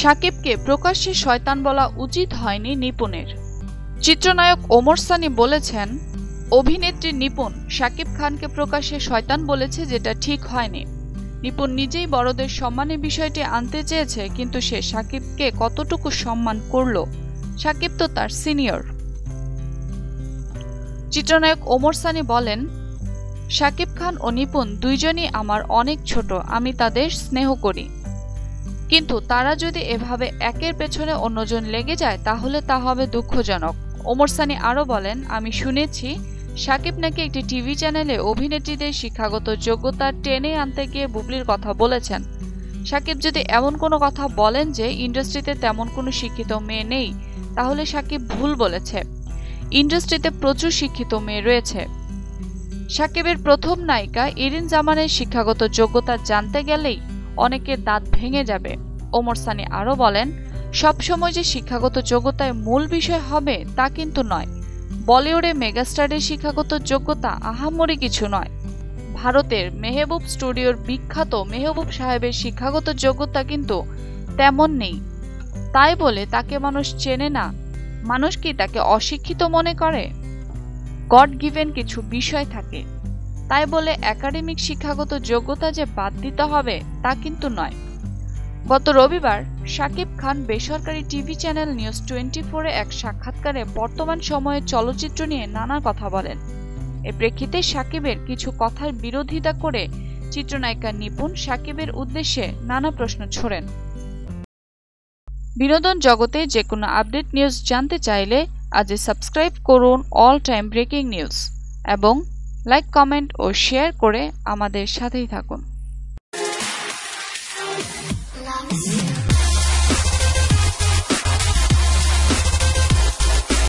সাকিবকে প্রকাশ্যে শয়তান বলা উচিত হয়নি নিপুণের। চিত্রনায়ক ওমর সানি বলেছেন, অভিনেত্রী নিপুণ শাকিব খানকে প্রকাশ্যে শয়তান বলেছে যেটা ঠিক হয়নি। নিপুণ নিজেই বড়দের সম্মানের বিষয়টি আনতে চেয়েছে, কিন্তু সে সাকিবকে কতটুকু সম্মান করল? সাকিব তো তার সিনিয়র। চিত্রনায়ক ওমর সানি বলেন শাকিব খান ও নিপুণ দুইজনই আমার অনেক ছোট, আমি তাদের স্নেহ করি। কিন্তু তারা যদি এভাবে একের পেছনে অন্যজন লেগে যায়, তাহলে তা হবে দুঃখজনক। ওমর সানি আরও বলেন, আমি শুনেছি সাকিব নাকি একটি টিভি চ্যানেলে অভিনেত্রীদের শিক্ষাগত যোগ্যতা টেনে আনতে গিয়ে বুবলির কথা বলেছেন। সাকিব যদি এমন কোনো কথা বলেন যে ইন্ডাস্ট্রিতে তেমন কোনো শিক্ষিত মেয়ে নেই, তাহলে সাকিব ভুল বলেছে। ইন্ডাস্ট্রিতে প্রচুর শিক্ষিত মেয়ে রয়েছে। সাকিবের প্রথম নায়িকা ইরিন জামানের শিক্ষাগত যোগ্যতা জানতে গেলেই অনেকের দাঁত ভেঙে যাবে। ওমর সানি আরও বলেন, সবসময় যে শিক্ষাগত যোগ্যতায় মূল বিষয় হবে তা কিন্তু নয়। বলিউডে মেগাস্টারের শিক্ষাগত যোগ্যতা আহামরি কিছু নয়। ভারতের মেহবুব স্টুডিওর বিখ্যাত মেহবুব সাহেবের শিক্ষাগত যোগ্যতা কিন্তু তেমন নেই। তাই বলে তাকে মানুষ চেনে না। মানুষ কি তাকে অশিক্ষিত মনে করে? গড গিভেন কিছু বিষয় থাকে। তাই বলে একাডেমিক শিক্ষাগত যোগ্যতা যে বাদ দিতে হবে, তা কিন্তু নয়। গত রবিবার শাকিব খান বেসরকারি টিভি চ্যানেল নিউজ টোয়েন্টি ফোরে এক সাক্ষাৎকারে বর্তমান সময়ে চলচ্চিত্র নিয়ে নানা কথা বলেন। এ প্রেক্ষিতে সাকিবের কিছু কথার বিরোধিতা করে চিত্রনায়িকা নিপুণ সাকিবের উদ্দেশ্যে নানা প্রশ্ন ছোড়েন। বিনোদন জগতে যে কোনো আপডেট নিউজ জানতে চাইলে আজই সাবস্ক্রাইব করুন অল টাইম ব্রেকিং নিউজ এবং লাইক কমেন্ট ও শেয়ার করে আমাদের সাথেই থাকুন।